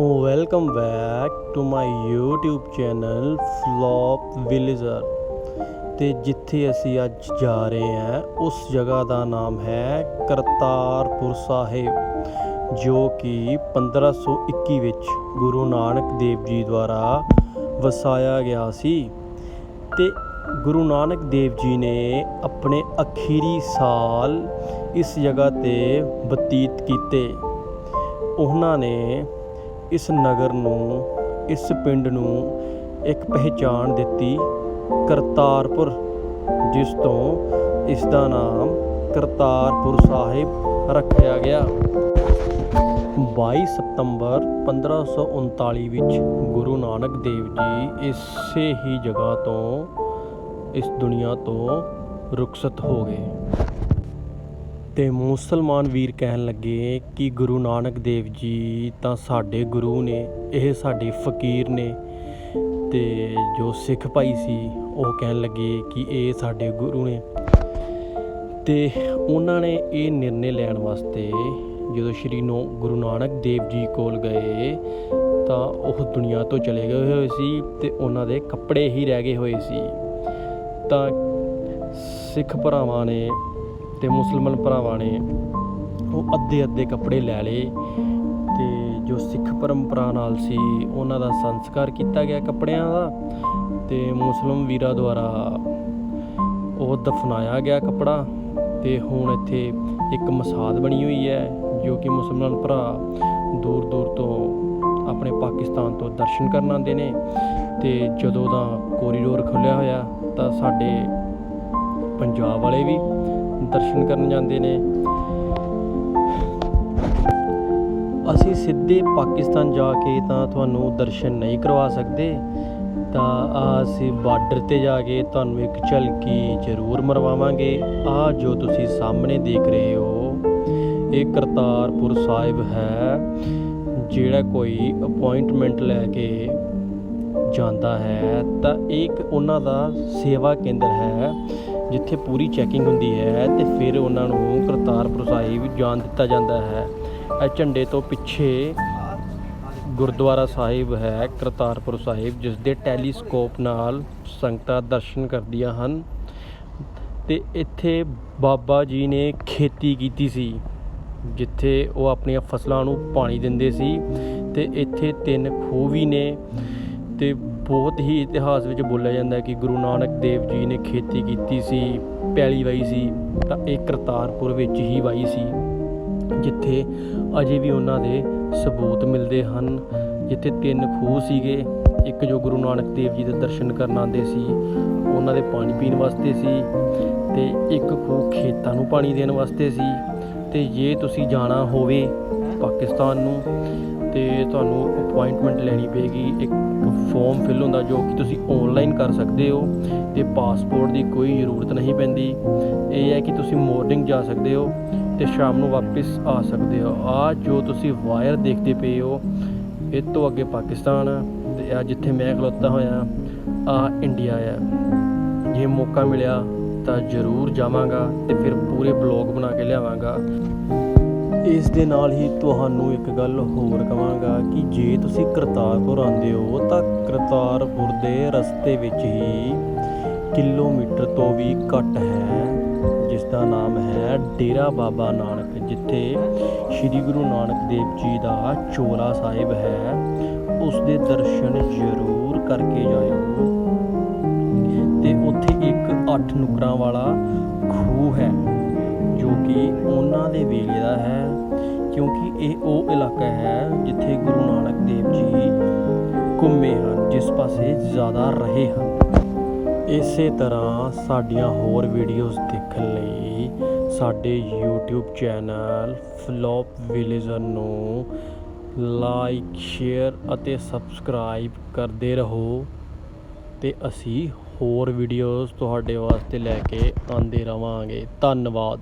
Welcome back to my YouTube channel flop villager ਤੇ ਜਿੱਥੇ ਅਸੀਂ ਅੱਜ ਜਾ ਰਹੇ ਹਾਂ, ਉਸ ਜਗ੍ਹਾ ਦਾ ਨਾਮ ਹੈ ਕਰਤਾਰਪੁਰ ਸਾਹਿਬ, ਜੋ ਕਿ 1521 ਵਿੱਚ ਗੁਰੂ ਨਾਨਕ ਦੇਵ ਜੀ ਦੁਆਰਾ ਵਸਾਇਆ ਗਿਆ ਸੀ। ਤੇ ਗੁਰੂ ਨਾਨਕ ਦੇਵ ਜੀ ਨੇ ਆਪਣੇ ਅਖੀਰੀ ਸਾਲ ਇਸ ਜਗ੍ਹਾ ਤੇ ਬਤੀਤ ਕੀਤੇ। ਉਹਨਾਂ ਨੇ ਇਸ ਨਗਰ ਨੂੰ, ਇਸ ਪਿੰਡ ਨੂੰ ਇੱਕ ਪਹਿਚਾਣ ਦਿੱਤੀ ਕਰਤਾਰਪੁਰ, ਜਿਸ ਤੋਂ ਇਸ ਦਾ ਨਾਮ ਕਰਤਾਰਪੁਰ ਸਾਹਿਬ ਰੱਖਿਆ ਗਿਆ। 22 ਸਤੰਬਰ 1539 ਵਿੱਚ ਗੁਰੂ ਨਾਨਕ ਦੇਵ ਜੀ ਇਸੇ ਹੀ ਜਗ੍ਹਾ ਤੋਂ, ਇਸ ਦੁਨੀਆ ਤੋਂ ਰੁਖਸਤ ਹੋ ਗਏ। ਤੇ ਮੁਸਲਮਾਨ ਵੀਰ ਕਹਿਣ ਲੱਗੇ ਕਿ ਗੁਰੂ ਨਾਨਕ ਦੇਵ ਜੀ ਤਾਂ ਸਾਡੇ ਗੁਰੂ ਨੇ, ਇਹ ਸਾਡੇ ਫਕੀਰ ਨੇ ਤੇ ਜੋ ਸਿੱਖ ਭਾਈ ਸੀ, ਉਹ ਕਹਿਣ ਲੱਗੇ ਕਿ ਇਹ ਸਾਡੇ ਗੁਰੂ ਨੇ। ਤੇ ਉਹਨਾਂ ਨੇ ਇਹ ਨਿਰਣੇ ਲੈਣ ਵਾਸਤੇ ਜਦੋਂ ਸ਼੍ਰੀ ਨੋ, ਗੁਰੂ ਨਾਨਕ ਦੇਵ ਜੀ ਕੋਲ ਗਏ, ਤਾਂ ਉਹ ਦੁਨੀਆ ਤੋਂ ਚਲੇ ਗਏ ਹੋਏ ਸੀ ਤੇ ਉਹਨਾਂ ਦੇ ਕੱਪੜੇ ਹੀ ਰਹਿ ਗਏ ਹੋਏ ਸੀ। ਤਾਂ ਸਿੱਖ ਭਰਾਵਾਂ ਨੇ ਤੇ ਮੁਸਲਮਾਨ ਭਰਾਵਾਂ ਨੇ ਉਹ ਅੱਧੇ ਅੱਧੇ ਕੱਪੜੇ ਲੈ ਲਏ ਤੇ ਜੋ ਸਿੱਖ ਪਰੰਪਰਾ ਨਾਲ ਸੀ, ਉਹਨਾਂ ਦਾ ਸੰਸਕਾਰ ਕੀਤਾ ਗਿਆ ਕੱਪੜਿਆਂ ਦਾ ਤੇ ਮੁਸਲਮ ਵੀਰਾਂ ਦੁਆਰਾ ਉਹ ਦਫਨਾਇਆ ਗਿਆ ਕੱਪੜਾ ਤੇ ਹੁਣ ਇੱਥੇ ਇੱਕ ਮਸਾਦ ਬਣੀ ਹੋਈ ਹੈ, ਜੋ ਕਿ ਮੁਸਲਮਾਨ ਭਰਾ ਦੂਰ ਦੂਰ ਤੋਂ ਆਪਣੇ ਪਾਕਿਸਤਾਨ ਤੋਂ ਦਰਸ਼ਨ ਕਰਨ ਆਉਂਦੇ ਨੇ ਤੇ ਜਦੋਂ ਦਾ ਕੋਰੀਡੋਰ ਖੁੱਲਿਆ ਹੋਇਆ ਤਾਂ ਸਾਡੇ ਪੰਜਾਬ ਵਾਲੇ ਵੀ ਦਰਸ਼ਨ ਕਰਨ ਜਾਂਦੇ ਨੇ। ਅਸੀਂ ਸਿੱਧੇ ਪਾਕਿਸਤਾਨ ਜਾ ਕੇ ਤਾਂ ਤੁਹਾਨੂੰ ਦਰਸ਼ਨ ਨਹੀਂ ਕਰਵਾ ਸਕਦੇ। ਤਾਂ ਆ ਅਸੀਂ ਬਾਰਡਰ ਤੇ ਜਾ ਕੇ ਤੁਹਾਨੂੰ ਇੱਕ ਝਲਕੀ ਜ਼ਰੂਰ ਮਰਵਾਵਾਂਗੇ। ਆ ਜੋ ਤੁਸੀਂ ਸਾਹਮਣੇ ਦੇਖ ਰਹੇ ਹੋ, ਇਹ ਕਰਤਾਰਪੁਰ ਸਾਹਿਬ ਹੈ, ਜਿਹੜਾ ਕੋਈ ਅਪਾਇੰਟਮੈਂਟ ਲੈ ਕੇ ਜਾਂਦਾ ਹੈ। ਤਾਂ ਇਹ ਇੱਕ ਉਹਨਾਂ ਦਾ ਸੇਵਾ ਕੇਂਦਰ ਹੈ ਜਿੱਥੇ ਪੂਰੀ ਚੈਕਿੰਗ ਹੁੰਦੀ ਹੈ ਤੇ ਫਿਰ ਉਹਨਾਂ ਨੂੰ ਕਰਤਾਰਪੁਰ ਸਾਹਿਬ ਜਾਣ ਦਿੱਤਾ ਜਾਂਦਾ ਹੈ। ਇਹ ਝੰਡੇ ਤੋਂ ਪਿੱਛੇ ਗੁਰਦੁਆਰਾ ਸਾਹਿਬ ਹੈ, ਕਰਤਾਰਪੁਰ ਸਾਹਿਬ ਜਿਸ ਦੇ ਟੈਲੀਸਕੋਪ ਨਾਲ ਸੰਗਤਾਂ ਦਰਸ਼ਨ ਕਰਦੀਆਂ ਹਨ। ਤੇ ਇੱਥੇ ਬਾਬਾ ਜੀ ਨੇ ਖੇਤੀ ਕੀਤੀ ਸੀ, ਜਿੱਥੇ ਉਹ ਆਪਣੀਆਂ ਫਸਲਾਂ ਨੂੰ ਪਾਣੀ ਦਿੰਦੇ ਸੀ ਤੇ ਇੱਥੇ ਤਿੰਨ ਖੂਹ ਵੀ ਨੇ ਤੇ ਬਹੁਤ ਹੀ ਇਤਿਹਾਸ ਵਿੱਚ ਬੋਲਿਆ ਜਾਂਦਾ ਹੈ ਕਿ ਗੁਰੂ ਨਾਨਕ ਦੇਵ ਜੀ ਨੇ ਖੇਤੀ ਕੀਤੀ ਸੀ, ਪੈਲੀ ਵਾਈ ਸੀ, ਤਾਂ ਇਹ ਕਰਤਾਰਪੁਰ ਵਿੱਚ ਹੀ ਵਾਈ ਸੀ, ਜਿੱਥੇ ਅਜੇ ਵੀ ਉਹਨਾਂ ਦੇ ਸਬੂਤ ਮਿਲਦੇ ਹਨ, ਜਿੱਥੇ ਤਿੰਨ ਖੂਹ ਸੀਗੇ, ਇੱਕ ਜੋ ਗੁਰੂ ਨਾਨਕ ਦੇਵ ਜੀ ਦੇ ਦਰਸ਼ਨ ਕਰਨ ਆਉਂਦੇ ਸੀ, ਉਹਨਾਂ ਦੇ ਪਾਣੀ ਪੀਣ ਵਾਸਤੇ ਸੀ, ਤੇ ਇੱਕ ਖੂਹ ਖੇਤਾਂ ਨੂੰ ਪਾਣੀ ਦੇਣ ਵਾਸਤੇ ਸੀ, ਤੇ ਜੇ ਤੁਸੀਂ ਜਾਣਾ ਹੋਵੇ ਪਾਕਿਸਤਾਨ ਨੂੰ, ਤੇ ਤੁਹਾਨੂੰ ਅਪਾਇੰਟਮੈਂਟ ਲੈਣੀ ਪਏਗੀ ਇੱਕ ਫਾਰਮ ਫਿਲ ਹੁੰਦਾ ਜੋ ਕਿ ਤੁਸੀਂ ਆਨਲਾਈਨ ਕਰ ਸਕਦੇ ਹੋ ਤੇ ਪਾਸਪੋਰਟ ਦੀ ਕੋਈ ਜ਼ਰੂਰਤ ਨਹੀਂ ਪੈਂਦੀ। ਇਹ ਹੈ ਕਿ ਤੁਸੀਂ ਮਾਰਨਿੰਗ ਜਾ ਸਕਦੇ ਹੋ ਤੇ ਸ਼ਾਮ ਨੂੰ ਵਾਪਸ ਆ ਸਕਦੇ ਹੋ। ਆ ਜੋ ਤੁਸੀਂ ਵਾਇਰ ਦੇਖਦੇ ਪਏ ਹੋ, ਇਹ ਤੋਂ ਅੱਗੇ ਪਾਕਿਸਤਾਨ ਆ ਤੇ ਆ ਜਿੱਥੇ ਮੈਂ ਖਲੋਤਾ ਹੋਇਆ, ਆ ਇੰਡੀਆ ਹੈ ਜੇ ਮੌਕਾ ਮਿਲਿਆ ਤਾਂ ਜ਼ਰੂਰ ਜਾਵਾਂਗਾ ਤੇ ਫਿਰ ਪੂਰੇ ਬਲੌਗ ਬਣਾ ਕੇ ਲਿਆਵਾਂਗਾ। ਇਸ ਦੇ ਨਾਲ ਹੀ ਤੁਹਾਨੂੰ ਇੱਕ ਗੱਲ ਹੋਰ ਕਵਾਂਗਾ ਕਿ ਜੇ ਤੁਸੀਂ ਕਰਤਾਰਪੁਰ ਆਉਂਦੇ ਹੋ, ਤਾਂ ਕਰਤਾਰਪੁਰ ਦੇ ਰਸਤੇ ਵਿੱਚ ਹੀ ਕਿਲੋਮੀਟਰ ਤੋਂ ਵੀ ਘੱਟ ਹੈ, ਜਿਸ ਦਾ ਨਾਮ ਹੈ ਡੇਰਾ ਬਾਬਾ ਨਾਨਕ, ਜਿੱਥੇ ਸ੍ਰੀ ਗੁਰੂ ਨਾਨਕ ਦੇਵ ਜੀ ਦਾ ਚੋਲਾ ਸਾਹਿਬ ਹੈ। ਉਸ ਦੇ ਦਰਸ਼ਨ ਜ਼ਰੂਰ ਕਰਕੇ ਜਾਇਓ। ਤੇ ਉੱਥੇ ਇੱਕ ਅੱਠ ਨੁਕਰਾਂ ਵਾਲਾ ਖੂਹ ਹੈ, ਜੋ ਕਿ ਉਹਨਾਂ ਦੇ ਵੇਲੇ ਦਾ ਹੈ। ਕਿਉਂਕਿ ਇਹ ਉਹ ਇਲਾਕਾ ਹੈ ਜਿੱਥੇ ਗੁਰੂ ਨਾਨਕ ਦੇਵ ਜੀ ਘੁੰਮੇ ਹਨ, ਜਿਸ ਪਾਸੇ ਜ਼ਿਆਦਾ ਰਹੇ ਹਨ। ਇਸੇ ਤਰ੍ਹਾਂ ਸਾਡੀਆਂ ਹੋਰ ਵੀਡੀਓਜ਼ ਦੇਖਣ ਲਈ ਸਾਡੇ YouTube ਚੈਨਲ ਫਲੌਪ ਵਿਲੇਜਰ ਨੂੰ ਲਾਈਕ ਸ਼ੇਅਰ ਅਤੇ ਸਬਸਕ੍ਰਾਈਬ ਕਰਦੇ ਰਹੋ ਤੇ ਅਸੀਂ ਹੋਰ ਵੀਡੀਓਜ਼ ਤੁਹਾਡੇ ਵਾਸਤੇ ਲੈ ਕੇ ਆਉਂਦੇ ਰਵਾਂਗੇ। ਧੰਨਵਾਦ।